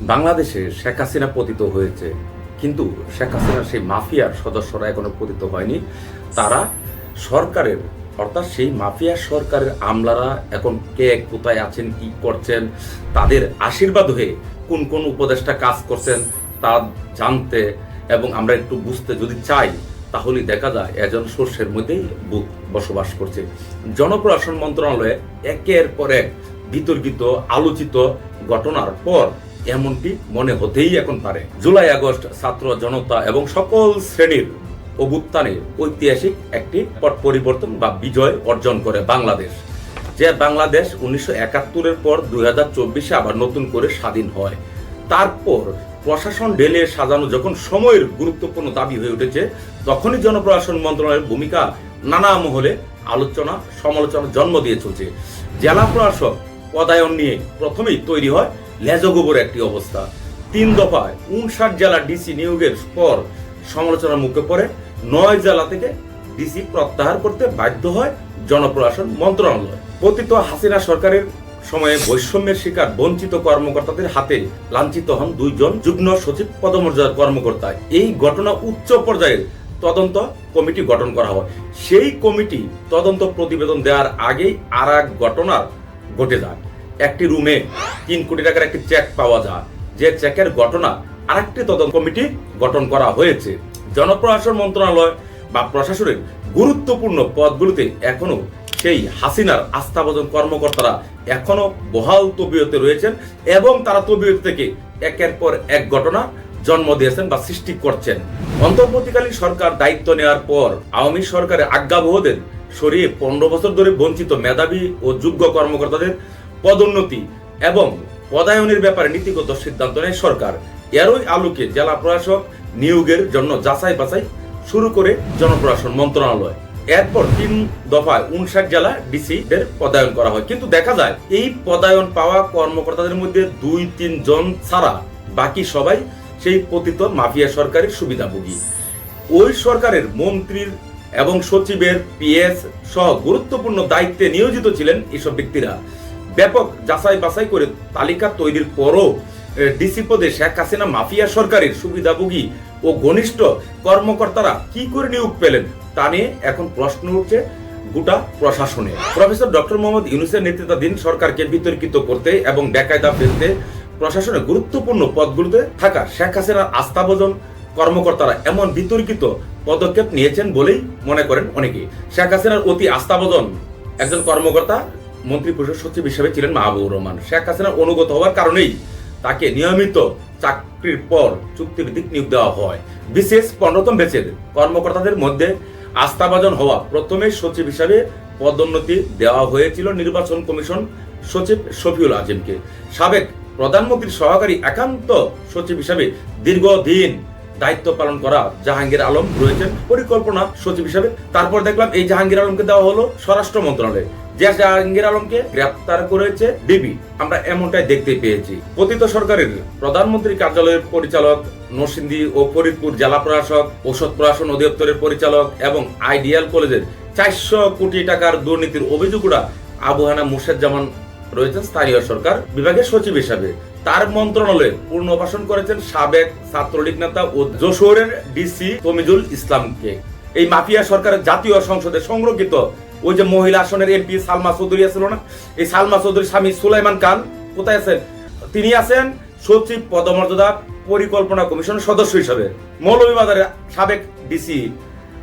বাংলাদেশে শেখ হাসিনা পতিত হয়েছে। কিন্তু শেখ হাসিনার সেই মাফিয়ার সদস্যরা এখনও পতিত হয়নি। তারা সরকারের, অর্থাৎ সেই মাফিয়া সরকারের আমলারা এখন কে কোথায় আছেন, কি করছেন, তাদের আশীর্বাদ হয়ে কোন কোন উপদেষ্টা কাজ করছেন তা জানতে এবং আমরা একটু বুঝতে যদি চাই তাহলে দেখা যায় এজন শস্যের মধ্যেই বুক বসবাস করছে। জনপ্রশাসন মন্ত্রণালয়ে একের পর এক বিতর্কিত, আলোচিত ঘটনার পর এমনটি মনে হতেই এখন পারে। জুলাই, আগস্ট ছাত্র জনতা এবং সকল শ্রেণির অভ্যুত্থানে ঐতিহাসিক একটি পট পরিবর্তন বা বিজয় অর্জন করে বাংলাদেশ। যে বাংলাদেশ উনিশশো একাত্তরের পর দুই হাজার চব্বিশে আবার নতুন করে স্বাধীন হয়। তারপর প্রশাসন ঢেলে সাজানো যখন সময়ের গুরুত্বপূর্ণ দাবি হয়ে উঠেছে, তখনই জনপ্রশাসন মন্ত্রণালয়ের ভূমিকা নানা মহলে আলোচনা সমালোচনা জন্ম দিয়ে চলছে। জেলা প্রশাসক পদায়ন নিয়ে প্রথমেই তৈরি হয় লেজগোবর একটি অবস্থা। তিন দফায় উনষাট জেলা ডিসি নিয়োগের পর সমালোচনার মুখে পড়ে নয় জেলা থেকে ডিসি প্রত্যাহার করতে বাধ্য হয় জনপ্রশাসন মন্ত্রণালয়। পতিত হাসিনা সরকারের সময়ে বৈষম্যের শিকার বঞ্চিত কর্মকর্তাদের হাতে লাঞ্ছিত হন দুইজন যুগ্ম সচিব পদমর্যাদার কর্মকর্তা এই ঘটনা উচ্চ পর্যায়ের তদন্ত কমিটি গঠন করা হয়। সেই কমিটি তদন্ত প্রতিবেদন দেওয়ার আগেই আর এক ঘটনার ঘটে যায়। একটি রুমে তিন কোটি টাকার একটি চেক পাওয়া যায়। যে চেকের ঘটনা আরেকটি তদন্ত কমিটি গঠন করা হয়েছে। জনপ্রশাসন মন্ত্রণালয় বা প্রশাসনের গুরুত্বপূর্ণ পদগুলোতে এখনও সেই হাসিনার আস্থাভাজন কর্মকর্তারা এখনও বহাল তবিয়তে রয়েছেন এবং তারা তবিয়ত থেকে একের পর এক ঘটনা জন্ম দিয়েছেন বা সৃষ্টি করছেন। অন্তর্বর্তীকালীন সরকার দায়িত্ব নেওয়ার পর আওয়ামী সরকারের আজ্ঞাবহদের সরিয়ে পনেরো বছর ধরে বঞ্চিত মেধাবী ও যোগ্য কর্মকর্তাদের পদোন্নতি এবং পদায়নের ব্যাপারে নীতিগত সিদ্ধান্ত নেয় সরকার। এরই আলোকে জেলা প্রশাসক নিয়োগের জন্য যাচাই বাছাই শুরু করে জনপ্রশাসন মন্ত্রণালয়। এরপর তিন দফায় উনষাট জেলা ডিসি দের পদায়ন করা হয়। কিন্তু দেখা যায়, এই পদায়ন পাওয়া কর্মকর্তাদের মধ্যে দুই, তিন জন ছাড়া বাকি সবাই সেই পতিত মাফিয়া সরকারের সুবিধাভোগী। ওই সরকারের মন্ত্রীর এবং সচিবের পিএস সহ গুরুত্বপূর্ণ দায়িত্বে নিয়োজিত ছিলেন এসব ব্যক্তিরা। ব্যাপক যাচাই বাছাই করে তালিকা তৈরির পরও ডিসি পদে শেখ হাসিনা মাফিয়া সরকারের সুবিধাভোগী ও ঘনিষ্ঠ কর্মকর্তারা কি করে নিয়োগ পেলেন তা নিয়ে এখন প্রশ্ন উঠছে গোটা প্রশাসনে। প্রফেসর ডক্টর মোহাম্মদ ইউনুসের নেতৃত্বাধীন সরকারকে বিতর্কিত করতে এবং বেকায়দা ফেলতে প্রশাসনের গুরুত্বপূর্ণ পদগুলোতে থাকা শেখ হাসিনার আস্থাভোজন কর্মকর্তারা এমন বিতর্কিত পদক্ষেপ নিয়েছেন বলেই মনে করেন অনেকে। শেখ হাসিনার অতি আস্থাভোজন একজন কর্মকর্তা মন্ত্রী পরিষদ সচিব হিসেবে ছিলেন মাহবুবুর রহমান। শেখ হাসিনার অনুগত হওয়ার কারণেই তাকে নিয়মিত চাকরির পর চুক্তিভিত্তিক নিয়োগ দেওয়া হয়। বিশেষ পনেরোতম বেচের কর্মকর্তাদের মধ্যে আস্থাভাজন হওয়া প্রথমে সচিব হিসাবে পদোন্নতি দেওয়া হয়েছিল নির্বাচন কমিশন সচিব শফিউল আজিমকে। সাবেক প্রধানমন্ত্রীর সহকারী একান্ত সচিব হিসাবে দীর্ঘদিন দায়িত্ব পালন করা জাহাঙ্গীর আলম রয়েছেন। পরিকল্পনা সচিব হিসাবে। তারপর দেখলাম এই জাহাঙ্গীর আলমকে দেওয়া হলো স্বরাষ্ট্র মন্ত্রণালয়ে। যে জাহাঙ্গীর আলমকে গ্রেপ্তার করেছে ডিবি। আমরা এমনটাই দেখতে পেয়েছি। পতিত সরকারের প্রধানমন্ত্রী কার্যালয়ের পরিচালক, নরসিংদী ও ফরিদপুর জেলা প্রশাসক ঔষধ প্রশাসন অধিদপ্তরের পরিচালক এবং আইডিয়াল কলেজের চারশো কোটি টাকার দুর্নীতির অভিযোগরা আবুহানা মুর্শেদজামান রয়েছেন স্থানীয় সরকার বিভাগের সচিব হিসাবে। তার মন্ত্রণালয়ে পূর্ণবাসন করেছেন সাবেক ছাত্রলীগ নেতা ও যশোরের ডিসি তমিজুল ইসলামকে। এই মাফিয়া সরকারের জাতীয় সংসদে সংরক্ষিত ওই যে মহিলা আসনের এমপি সালমা চৌধুরী আছিল না? এই সালমা চৌধুরীর স্বামী সুলাইমান খান কোথায় আছেন? তিনি আছেন সচিব পদমর্যাদা পরিকল্পনা কমিশনের সদস্য হিসাবে, মৌলভীবাজারের সাবেক ডিসি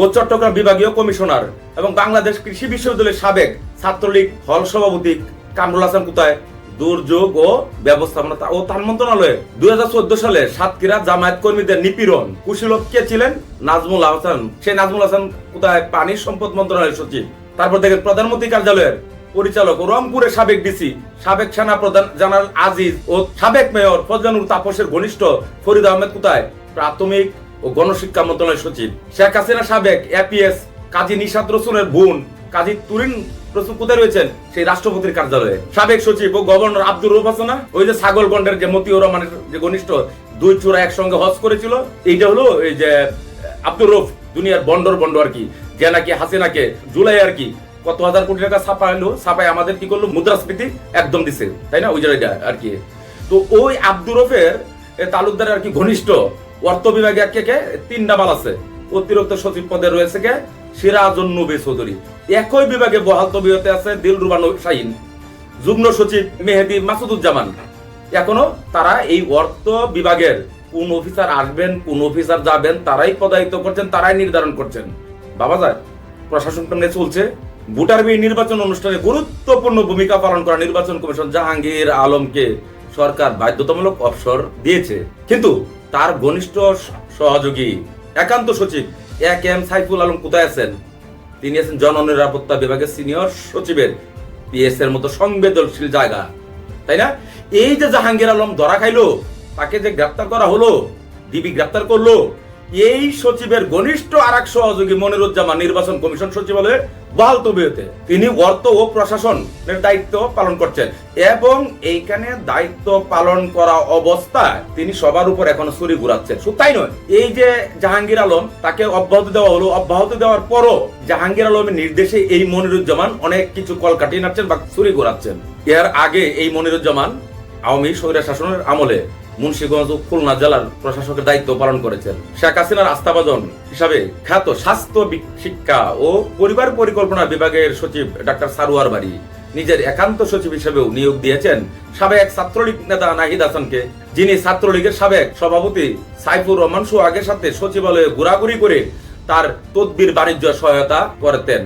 ও চট্টগ্রাম বিভাগীয় কমিশনার এবং বাংলাদেশ কৃষি বিশ্ববিদ্যালয়ের সাবেক ছাত্রলীগ হল সভাপতি কামরুল হাসান কোথায়? দুর্যোগ ও ব্যবস্থাপনা ও তার মন্ত্রণালয়ে। দুই হাজার চোদ্দ সালে সাতক্ষীরা জামায়াত কর্মীদের নিপীড়ন। কুশীলক কে ছিলেন? নাজমুল হাসান। সেই নাজমুল হাসান কোথায়? পানি সম্পদ মন্ত্রণালয়ের সচিব। তারপর দেখেন প্রধানমন্ত্রী কার্যালয়ের পরিচালক রংপুরের সাবেক ডিসি, সাবেক সেনা প্রধান জেনারেল আজিজ ও সাবেক মেয়র ফজলানুর তাপসের ঘনিষ্ঠ ফরিদ আহমেদ কোথায়? প্রাথমিক ও গণশিক্ষা মন্ত্রণালয়ের সচিব। শেখ হাসিনা সাবেক এপিএস কাজী নিশাদ রসুনের বোন কাজী তুরিন রসুল কোথায় রয়েছেন? সেই রাষ্ট্রপতির কার্যালয়ে। সাবেক সচিব ও গভর্নর আব্দুর আছে ওই যে ছাগলগন্ডের যে মতিউর রহমানের যে ঘনিষ্ঠ দুই চূড়া একসঙ্গে হজ করেছিল, এইটা হলো এই যে আব্দুর রৌফ দুনিয়ার বন্ডর বন্ড আর কি। যে নাকি হাসিনাকে, জুলাই আর কি, কত হাজার কোটি টাকা ছাপাইলো ছাপাই আমাদের কি করল? মুদ্রাস্ফীতি একদম দিছে, তাই না? ওই জায়গাটা আর কি। তো ওই আব্দুর রফের, এ তালুকদারের আর কি ঘনিষ্ঠ, অর্থ বিভাগে কে কে, তিনটা মাল আছে। অতিরিক্ত সচিব পদে রয়েছে কে? সিরাজুন নবী চৌধুরী। একই বিভাগে বহাল তবিয়তে আছে দিলরুবান শাহিন। যুগ্ম সচিব মেহেদি মাসুদুজ্জামান। এখনও তারা এই অর্থ বিভাগের কোন অফিসার আসবেন, কোন অফিসার যাবেন, তারাই পদায়িত করছেন, তারাই নির্ধারণ করছেন। বাবা যায়। প্রশাসন কেমনে চলছে? ভোটার বিল নির্বাচন অনুষ্ঠানে গুরুত্বপূর্ণ ভূমিকা পালন করা নির্বাচন কমিশন জাহাঙ্গীর আলমকে সরকার বাধ্যতামূলক অবসর দিয়েছে। কিন্তু তার ঘনিষ্ঠ সহযোগী একান্ত সচিব এক এম সাইফুল আলম কোথায় আছেন? তিনি আছেন জননিরাপত্তা বিভাগের সিনিয়র সচিবের পিএস এর মতো সংবেদনশীল জায়গা। তাই না? এই যে জাহাঙ্গীর আলম ধরা খাইলো, তাকে যে গ্রেপ্তার করা হলো, ডিবি গ্রেপ্তার করল এই সচিবের ঘনিষ্ঠ আর এক সহযোগী মনিরুজ্জামান নির্বাচন কমিশন সচিবালয়ে বহাল তবিয়তে তিনি অর্থ ও প্রশাসনের দায়িত্ব পালন করছেন এবং এইখানে দায়িত্ব পালন করা অবস্থায় তিনি সবার উপর এখন ছুরি ঘুরাচ্ছেন। শুধু তাই নয়, এই যে জাহাঙ্গীর আলম, তাকে অব্যাহতি দেওয়া হলো। অব্যাহতি দেওয়ার পরও জাহাঙ্গীর আলমের নির্দেশে এই মনিরুজ্জামান অনেক কিছু কল কাটিয়ে নাচ্ছেন বা ছুরি ঘোরাচ্ছেন। এর আগে এই মনিরুজ্জামান আওয়ামী স্বৈরা শাসনের আমলে মুন্সিগঞ্জ ও খুলনা জেলার প্রশাসকের দায়িত্ব পালন করেছেন। শেখ হাসিনার আস্থাভাজন হিসাবে খ্যাত স্বাস্থ্য শিক্ষা ও পরিবার পরিকল্পনা বিভাগের সচিব ডাক্তার সারোয়ার বাড়ি। নিজের একান্ত সচিব হিসেবেও নিয়োগ দিয়েছেন সাবেক ছাত্রলীগ নেতা নাহিদ হাসানকে, যিনি ছাত্রলীগের সাবেক সভাপতি সাইফুর রহমান সোহাগের সাথে সচিবালয়ে ঘোরাঘুরি করে তার তদবির বাণিজ্য সহায়তা করতেন।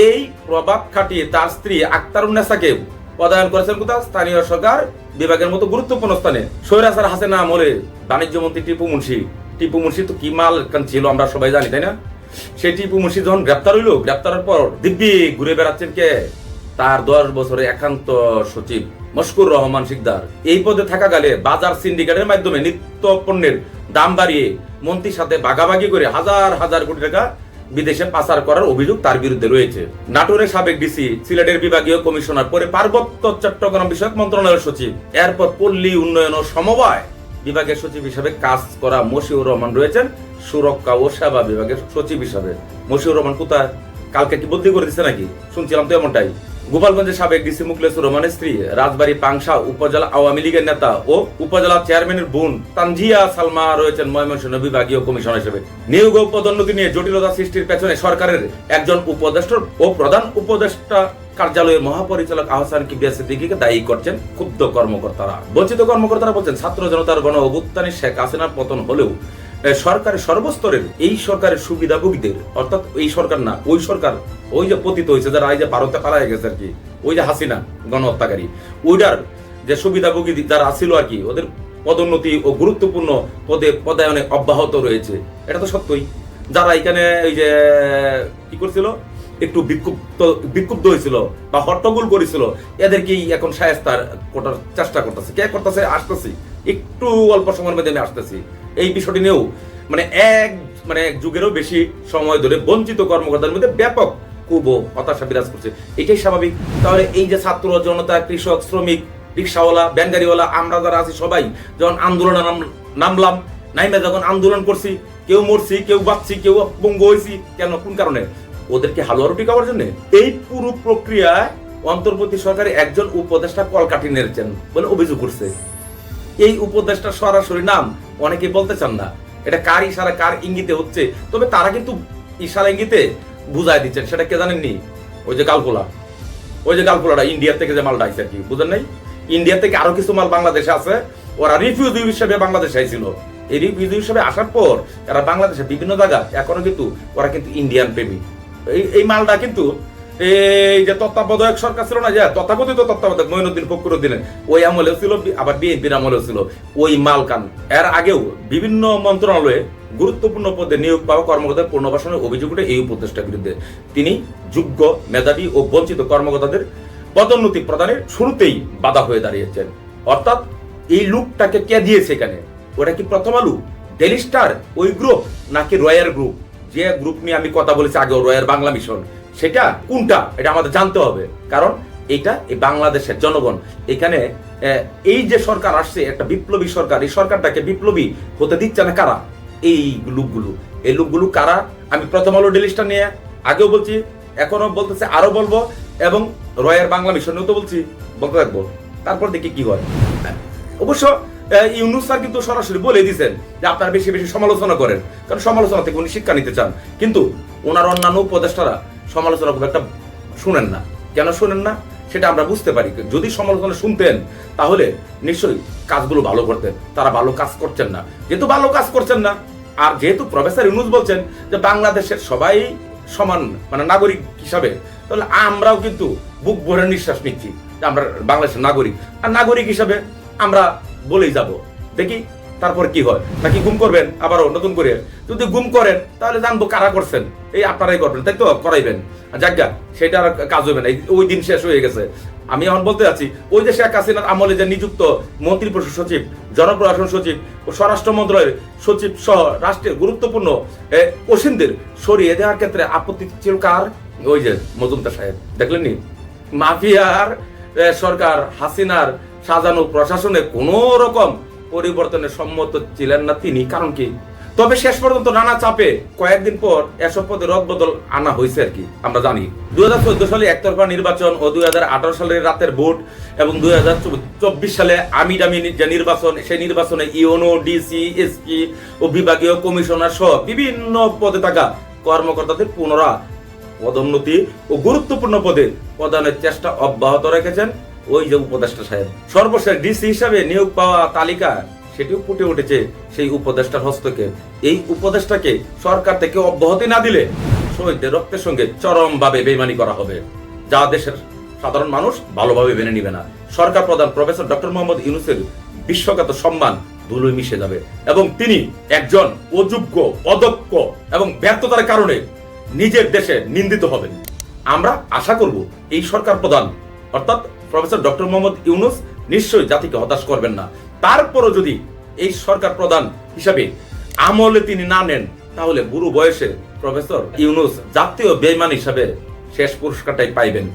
এই প্রভাব খাটিয়ে তার স্ত্রী আক্তারুন্নেসাকে পদায়ন করেছেন কোথাও? স্থানীয় সরকার বিভাগের মতো গুরুত্বপূর্ণ স্থানে। সৈরাসার হাসিনা আমলে বাণিজ্য মন্ত্রী টিপু মুন্সি। টিপু মুন্সি তো কি মাল ছিল আমরা সবাই জানি, তাই না? সেই টিপু মুন্সি যখন গ্রেপ্তার হইল, গ্রেপ্তারের পর দিব্যি ঘুরে বেড়াচ্ছেন কে? তার দশ বছরে একান্ত সচিব মশকুর রহমান শিকদার। এই পদে থাকা গেলে বাজার সিন্ডিকেটের মাধ্যমে নিত্য পণ্যের দাম বাড়িয়ে মন্ত্রীর সাথে ভাগাভাগি করে হাজার হাজার কোটি টাকা বিদেশে পাচার করার অভিযোগ তার বিরুদ্ধে রয়েছে। নাটোরের সাবেক ডিসি, সিলেটের বিভাগীয় কমিশনার পরে পার্বত্য চট্টগ্রাম বিষয়ক মন্ত্রণালয়ের সচিব। এরপর পল্লী উন্নয়ন ও সমবায় বিভাগের সচিব হিসাবে কাজ করা মশিউর রহমান রয়েছেন। সুরক্ষা ও সেবা বিভাগের সচিব হিসাবে। মশিউর রহমান কোথায়? কালকে কি বদলি করে দিচ্ছে নাকি? শুনছিলাম তো এমনটাই। গোপালগঞ্জের সাবেক ডিসি মুখলেসুর রহমানের স্ত্রী, রাজবাড়ী পাংশা উপজেলা আওয়ামী লীগের নেতা ও উপজেলা চেয়ারম্যানের বোন তানজিয়া সালমা রয়েছেন ময়মনসিংহ বিভাগীয় কমিশনার হিসেবে। নিয়োগ পদোন্নতি নিয়ে জটিলতা সৃষ্টির পেছনে সরকারের একজন উপদেষ্টা ও প্রধান উপদেষ্টা কার্যালয়ের মহাপরিচালক আহসান কিবিয়া সিদ্দিকীকে দায়ী করছেন ক্ষুব্ধ কর্মকর্তারা। বঞ্চিত কর্মকর্তারা বলছেন, ছাত্র জনতার গণ অভ্যুত্থানে শেখ হাসিনার পতন হলেও সরকারের সর্বস্তরের এই সরকারের সুবিধাভোগীদের, অর্থাৎ এই সরকার না, ওই সরকার, ওই যে পতিত হয়েছে, যারা এই যে ভারতে পালায় গেছে আর কি, ওই যে হাসিনা, গণহত্যাকারী, ওইটার যে সুবিধাভোগী যারা আছিল আর কি, ওদের পদোন্নতি ও গুরুত্বপূর্ণ পদে, পদায়নে অব্যাহত রয়েছে। এটা তো সত্যই। যারা এখানে এই যে, কি করছিল? একটু বিক্ষুব্ধ বিক্ষুব্ধ হয়েছিল বা হট্টগোল করেছিল, এদেরকেই এখন সায়স্তার করার চেষ্টা করতেছে। কে করতেছে? আসতেছি। একটু অল্প সময়ের মধ্যে আমি আসতেছি। এই বিষয়টি নিয়েও মানে এক মানে এক যুগেরও বেশি সময় ধরে বঞ্চিত কর্মকর্তার মধ্যে ব্যাপক খুব হতাশা বিরাজ করছে। এটাই স্বাভাবিক। তাহলে এই যে ছাত্র, জনতা, কৃষক, শ্রমিক, রিক্সাওয়ালা ব্যানগাড়িওয়ালা আমরা যারা আছি সবাই যখন আন্দোলনে নাম- নামলাম, নাইমে যখন আন্দোলন করছি, কেউ মরছি, কেউ বাঁচছি, কেউ পঙ্গু হয়েছি, কেন, কোন কারণে? ওদেরকে হালুয়া রুটি খাওয়ার জন্য। এই পুরো প্রক্রিয়ায় অন্তর্বর্তী সরকারে একজন উপদেষ্টা কলকাঠি নেড়েছেন বলে অভিযোগ করছে এই উপদেশটা সরাসরি নাম অনেকে বলতে চান না। এটা কার ইশারা, কার ইঙ্গিতে হচ্ছে? তবে তারা কিন্তু ইশারা, ইঙ্গিতে বুঝাই দিচ্ছেন। সেটা কে জানেননি ওই যে গালপোলা ওই যে গালপোলাটা ইন্ডিয়া থেকে যে মালটা আইছে আর কি, বুঝেন নাই? ইন্ডিয়া থেকে আরও কিছু মাল বাংলাদেশে আছে। ওরা রিফিউজি হিসেবে বাংলাদেশে আইছিল। এই রিফিউজি হিসেবে আসার পর এরা বাংলাদেশে বিভিন্ন জায়গা, এখনও কিন্তু ওরা কিন্তু ইন্ডিয়ান প্রেমী এই এই মালটা কিন্তু এই যে তত্ত্বাবধায়ক সরকার ছিল না, যে তথাকথিত তত্ত্বাবধায়ক মঈনুদ্দিন ফখরুদ্দিনের ওই আমলেও ছিল, আবার বিএনপির আমলেও ছিল। ওই মালকান। এর আগেও বিভিন্ন মন্ত্রণালয়ে গুরুত্বপূর্ণ পদে নিয়োগ পাওয়া কর্মকর্তার পুনর্বাসনের অভিযোগ উঠে এই উপদেষ্টার বিরুদ্ধে। তিনি যোগ্য মেধাবী ও বঞ্চিত কর্মকর্তাদের পদোন্নতি প্রদানের শুরুতেই বাধা হয়ে দাঁড়িয়েছেন। অর্থাৎ এই লুকটাকে কে দিয়েছে এখানে? ওটা কি প্রথম আলু? Daily Star? ওই গ্রুপ? নাকি রয়্যার গ্রুপ? যে গ্রুপ নিয়ে আমি কথা বলেছি আগে রয়্যার বাংলা মিশন। সেটা কোনটা? এটা আমাদের জানতে হবে। কারণ এটা এই বাংলাদেশের জনগণ। এখানে এই যে সরকার আসছে, একটা বিপ্লবী সরকার, এই সরকারটাকে বিপ্লবী হতে দিচ্ছে না কারা? এই লোকগুলো। এই লোকগুলো কারা? আমি প্রথম আলো ডেলিস্টা নিয়ে আগেও বলছি এখনও বলতেছে আরও বলব, এবং রয়্যার বাংলা মিশনেও তো বলছি, বলতে থাকব। তারপর দেখি কি হয়। অবশ্য ইউনুস স্যার কিন্তু সরাসরি বলে দিয়েছেন যে আপনারা বেশি বেশি সমালোচনা করেন। কারণ সমালোচনা থেকে উনি শিক্ষা নিতে চান। কিন্তু ওনার অন্যান্য উপদেষ্টারা সমালোচনা খুব একটা শুনেন না। কেন শুনেন না? সেটা আমরা বুঝতে পারি। যদি সমালোচনা শুনতেন, তাহলে নিশ্চয়ই কাজগুলো ভালো করতেন। তারা ভালো কাজ করছেন না। যেহেতু ভালো কাজ করছেন না, আর যেহেতু প্রফেসর ইউনুস বলছেন যে বাংলাদেশের সবাই সমান মানে নাগরিক হিসাবে, তাহলে আমরাও কিন্তু বুক ভরে নিঃশ্বাস নিচ্ছি যে আমরা বাংলাদেশের নাগরিক। আর নাগরিক হিসাবে আমরা বলেই যাব। দেখি তারপর কি হয়? নাকি গুম করবেন? আবারও নতুন করে। যদি গুম করেন তাহলে জানব কারা করছেন। এই আপনারাই করবেন তাই তো? করাইবেন। যাজ্ঞা সেটা আর কাজ হবে না। ওই দিন শেষ হয়ে গেছে। আমি এখন বলতে যাচ্ছি ওই যে শেখ হাসিনার আমলে যে নিযুক্ত মন্ত্রী পরিষদ সচিব জনপ্রশাসন সচিব ও স্বরাষ্ট্র মন্ত্রণালয়ের সচিব সহ রাষ্ট্রের গুরুত্বপূর্ণ এ, অসীমদের সরিয়ে দেওয়ার ক্ষেত্রে আপত্তি ছিল কার? ওই যে মজুমদার সাহেব। দেখলেন নি? মাফিয়ার সরকার হাসিনার সাজানো প্রশাসনে কোনো রকম পরিবর্তনে সম্মত ছিলেন না তিনি। কারণ কি? তবে শেষ পর্যন্ত নানা চাপে কয়েকদিন পর এসব পদে রদবদল আনা হয়েছে আর কি, আমরা জানি। দুই হাজার চোদ্দ সালে একতরফা নির্বাচন ও দুই হাজার আঠারো সালের রাতের ভোট এবং দুই হাজার চব্বিশ সালে আমি দামি যে নির্বাচন, সেই নির্বাচনে ইউনো, ডিসি, এসপি ও বিভাগীয় কমিশনার সহ বিভিন্ন পদে থাকা কর্মকর্তাদের পুনরা পদোন্নতি ও গুরুত্বপূর্ণ পদে প্রদানের চেষ্টা অব্যাহত রেখেছেন। ওই যে উপদেষ্টা সাহেব। সর্বশেষ ডিসি হিসাবে নিয়োগ পাওয়া তালিকা সেটিও ফুটে উঠেছে সেই উপদেষ্টার হস্তক্ষেপ এই উপদেষ্টাকে সরকার থেকে অব্যাহতি না দিলে শহীদদের রক্তের সঙ্গে চরমভাবে বেইমানি করা হবে। যা দেশের সাধারণ মানুষ ভালোভাবে মেনে নিবে না। সরকার প্রধান প্রফেসর ডক্টর মোহাম্মদ ইউনুসের বিশ্বগত সম্মান ধুলোয় মিশে যাবে এবং তিনি একজন অযোগ্য, অদক্ষ এবং ব্যর্থতার কারণে নিজের দেশে নিন্দিত হবেন। আমরা আশা করব এই সরকার প্রধান, অর্থাৎ প্রফেসর ডক্টর মোহাম্মদ ইউনুস নিশ্চয়ই জাতিকে হতাশ করবেন না। তারপরও যদি এই সরকার প্রধান হিসাবে আমলে তিনি না নেন, তাহলে বুড়ো বয়সে প্রফেসর ইউনুস জাতীয় বেইমান হিসাবে শেষ পুরস্কারটাই পাইবেন।